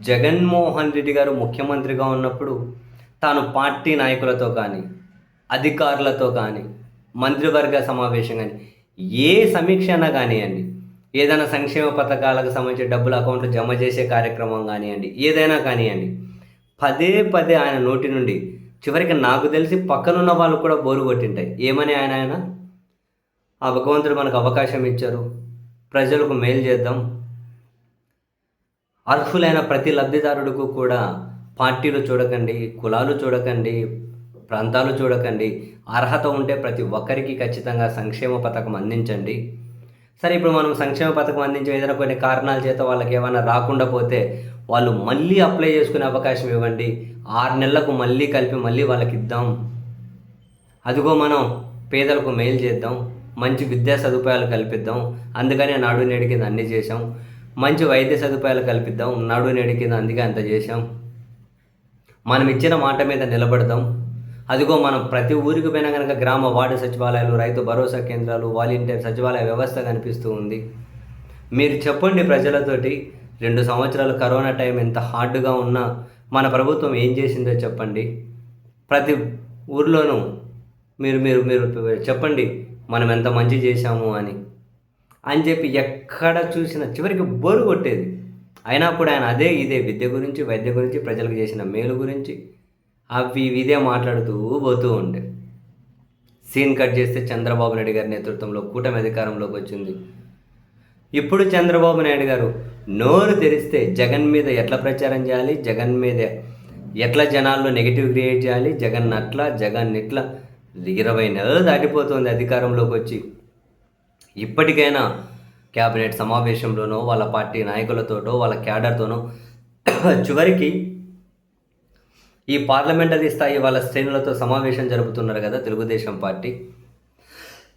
జగన్మోహన్ రెడ్డి గారు ముఖ్యమంత్రిగా ఉన్నప్పుడు తాను పార్టీ నాయకులతో కానీ అధికారులతో కానీ మంత్రివర్గ సమావేశం కానీ ఏ సమీక్ష అయినా కానివ్వండి ఏదైనా సంక్షేమ పథకాలకు సంబంధించి డబ్బులు అకౌంట్లో జమ చేసే కార్యక్రమం కానివ్వండి ఏదైనా కానివ్వండి పదే పదే ఆయన నోటి నుండి చివరికి నాకు తెలిసి పక్కనున్న వాళ్ళు కూడా బోరు కొట్టింటాయి. ఏమని ఆయన ఆయన? ఆ భగవంతుడు మనకు అవకాశం ఇచ్చారు. ప్రజలకు మేలు చేద్దాం. అర్హులైన ప్రతి లబ్ధిదారుడికి కూడా పార్టీలు చూడకండి కులాలు చూడకండి ప్రాంతాలు చూడకండి. అర్హత ఉంటే ప్రతి ఒక్కరికి ఖచ్చితంగా సంక్షేమ పథకం అందించండి. సరే ఇప్పుడు మనం సంక్షేమ పథకం అందించే ఏదైనా కొన్ని కారణాల చేత వాళ్ళకి ఏమైనా రాకుండా పోతే వాళ్ళు మళ్ళీ అప్లై చేసుకునే అవకాశం ఇవ్వండి. ఆరు నెలలకు మళ్ళీ కలిపి మళ్ళీ వాళ్ళకి ఇద్దాం. అదిగో మనం పేదలకు మెయిల్ చేద్దాం. మంచి విద్యా సదుపాయాలు కల్పిద్దాం. అందుకనే నాడు నేడు కింద అన్ని చేసాం మంచి వైద్య సదుపాయాలు కల్పిద్దాం. నాడు నేడు కింద అందుకే అంత చేశాం. మనం ఇచ్చిన మాట మీద నిలబడదాం అదిగో మనం ప్రతి ఊరికి పోయినా కనుక గ్రామ వార్డు సచివాలయాలు రైతు భరోసా కేంద్రాలు వాలంటీర్ సచివాలయ వ్యవస్థ కనిపిస్తూ ఉంది. మీరు చెప్పండి ప్రజలతోటి రెండు సంవత్సరాలు కరోనా టైం ఎంత హార్డ్గా ఉన్నా మన ప్రభుత్వం ఏం చేసిందో చెప్పండి. ప్రతి ఊర్లోనూ మీరు మీరు మీరు చెప్పండి మనం ఎంత మంచి చేశాము అని. అని చెప్పి ఎక్కడ చూసినా చివరికి బోరు కొట్టేది. అయినా కూడా ఆయన అదే ఇదే విద్య గురించి వైద్య గురించి ప్రజలకు చేసిన మేలు గురించి అవి ఇదే మాట్లాడుతూ పోతూ ఉండే. సీన్ కట్ చేస్తే చంద్రబాబు నాయుడు గారి నేతృత్వంలో కూటమి అధికారంలోకి వచ్చింది. ఇప్పుడు చంద్రబాబు నాయుడు గారు నోరు తెరిస్తే జగన్ మీద ఎట్లా ప్రచారం చేయాలి? జగన్ మీద ఎట్లా జనాల్లో నెగిటివ్ క్రియేట్ చేయాలి? జగన్ అట్లా జగన్ ఇట్లా? ఇరవై నెలలు దాటిపోతుంది అధికారంలోకి వచ్చి. ఇప్పటికైనా క్యాబినెట్ సమావేశంలోనో వాళ్ళ పార్టీ నాయకులతోటో వాళ్ళ క్యాడర్తోనో చివరికి ఈ పార్లమెంటరీ స్థాయి వాళ్ళ శ్రేణులతో సమావేశం జరుపుతున్నారు కదా తెలుగుదేశం పార్టీ.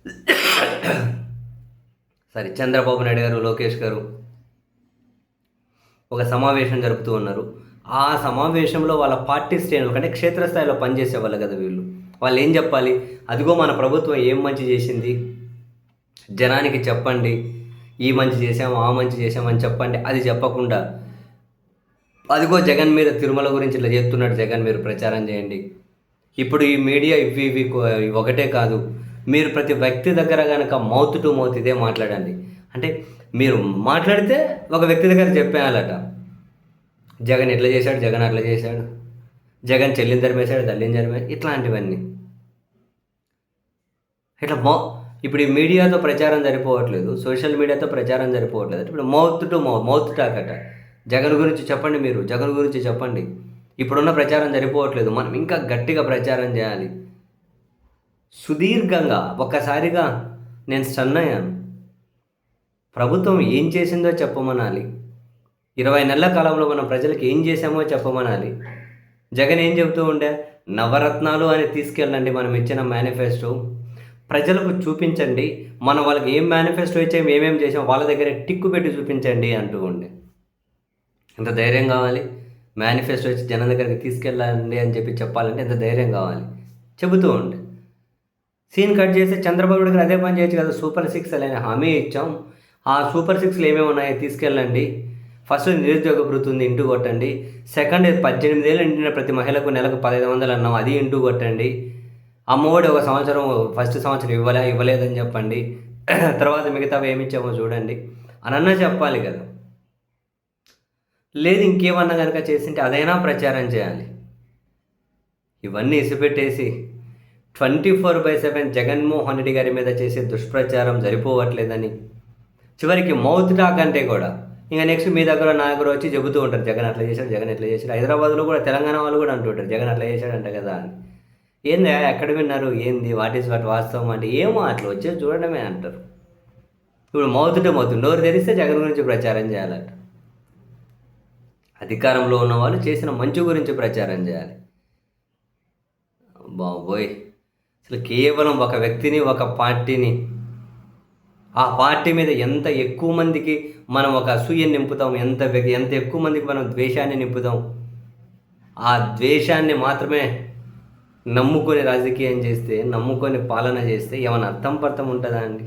సరే చంద్రబాబు నాయుడు గారు లోకేష్ గారు ఒక సమావేశం జరుపుతూ ఉన్నారు. ఆ సమావేశంలో వాళ్ళ పార్టీ శ్రేణులు అంటే క్షేత్రస్థాయిలో పనిచేసే వాళ్ళు కదా వీళ్ళు. వాళ్ళు ఏం చెప్పాలి? అదిగో మన ప్రభుత్వం ఏం మంచి చేసింది? జనానికి చెప్పండి ఈ మంచి చేసాం ఆ మంచి చేసామని చెప్పండి. అది చెప్పకుండా అదిగో జగన్ మీద తిరుమల గురించి ఇట్లా చెప్తున్నాడు జగన్ మీరు ప్రచారం చేయండి. ఇప్పుడు ఈ మీడియా ఇవి ఇవి ఒకటే కాదు. మీరు ప్రతి వ్యక్తి దగ్గర కనుక మౌత్ టు మౌత్ ఇదే మాట్లాడండి. అంటే మీరు మాట్లాడితే ఒక వ్యక్తి దగ్గర చెప్పేయాలట. జగన్ ఎట్లా చేశాడు? జగన్ అట్లా చేశాడు. జగన్ చెల్లిని తరిమేశాడు తల్లిని తరిమేశాడు ఇట్లాంటివన్నీ. ఇట్లా మౌ ఇప్పుడు ఈ మీడియాతో ప్రచారం సరిపోవట్లేదు సోషల్ మీడియాతో ప్రచారం సరిపోవట్లేదు ఇప్పుడు mouth to mouth mouth talk అట. జగన్ గురించి చెప్పండి మీరు జగన్ గురించి చెప్పండి. ఇప్పుడున్న ప్రచారం సరిపోవట్లేదు మనం ఇంకా గట్టిగా ప్రచారం చేయాలి. సుదీర్ఘంగా ఒక్కసారిగా నేను స్టన్ అయ్యాను ప్రభుత్వం ఏం చేసిందో చెప్పమనాలి. ఇరవై నెలల కాలంలో మనం ప్రజలకు ఏం చేశామో చెప్పమనాలి. జగన్ ఏం చెబుతూ ఉండే నవరత్నాలు అని తీసుకెళ్ళండి మనం ఇచ్చిన మేనిఫెస్టో. ప్రజలకు చూపించండి. మనం వాళ్ళకి ఏం మేనిఫెస్టో ఇచ్చాం ఏమేమి చేసాం వాళ్ళ దగ్గర టిక్కు పెట్టి చూపించండి అంటూ ఉండే. ఎంత ధైర్యం కావాలి? మేనిఫెస్టో వచ్చి జనం దగ్గరికి తీసుకెళ్ళండి అని చెప్పి చెప్పాలంటే ఎంత ధైర్యం కావాలి? చెబుతూ ఉండే. సీన్ కట్ చేస్తే చంద్రబాబు దగ్గర అదే పని చేయొచ్చు కదా సూపర్ సిక్స్ అనే హామీ ఇచ్చాం. ఆ సూపర్ సిక్స్లు ఏమేమి ఉన్నాయో తీసుకెళ్ళండి. ఫస్ట్ నిరుద్యోగ భృతి ఉంది ఇంటూ కొట్టండి. సెకండ్ పద్దెనిమిది ఏళ్ళు నిండిన ప్రతి మహిళకు నెలకు పదహైదు వందలు అన్నాం అది ఇంటూ కొట్టండి. అమ్మఒడి ఒక సంవత్సరం ఫస్ట్ సంవత్సరం ఇవ్వలే ఇవ్వలేదని చెప్పండి. తర్వాత మిగతావి ఏమి ఇచ్చామో చూడండి. అని అన్నా చెప్పాలి కదా. లేదు ఇంకేమన్నా కనుక చేసింటే అదైనా ప్రచారం చేయాలి. ఇవన్నీ ఇసిపెట్టేసి twenty four by seven Jaganmohan Reddy గారి మీద చేసే దుష్ప్రచారం సరిపోవట్లేదని. చివరికి మౌత్ టాక్ అంటే కూడా ఇంకా నెక్స్ట్ మీ దగ్గర నా దగ్గర వచ్చి చెబుతూ ఉంటారు జగన్ అట్లా చేశాడు జగన్ ఎట్లా చేశాడు. హైదరాబాద్లో కూడా తెలంగాణ వాళ్ళు కూడా అంటుంటారు జగన్ అట్లా చేశాడంట కదా అని. ఏంది ఎక్కడ విన్నారు? ఏంది? వాట్ ఈస్ వాట్ వాస్తవం అంటే ఏమో అట్లా వచ్చేది చూడడమే అంటారు. ఇప్పుడు మౌతుంటే మౌతు నోరు తెరిస్తే జగన్ గురించి ప్రచారం చేయాలంట. అధికారంలో ఉన్న వాళ్ళు చేసిన మంచు గురించి ప్రచారం చేయాలి. బాబోయ్ అసలు కేవలం ఒక వ్యక్తిని ఒక పార్టీని ఆ పార్టీ మీద ఎంత ఎక్కువ మందికి మనం ఒక అసూయని నింపుతాం ఎంత వ్యక్తి ఎంత ఎక్కువ మందికి మనం ద్వేషాన్ని నింపుతాం ఆ ద్వేషాన్ని మాత్రమే నమ్ముకొని రాజకీయం చేస్తే నమ్ముకొని పాలన చేస్తే ఏమైనా అర్థం పర్థం ఉంటుందా అండి?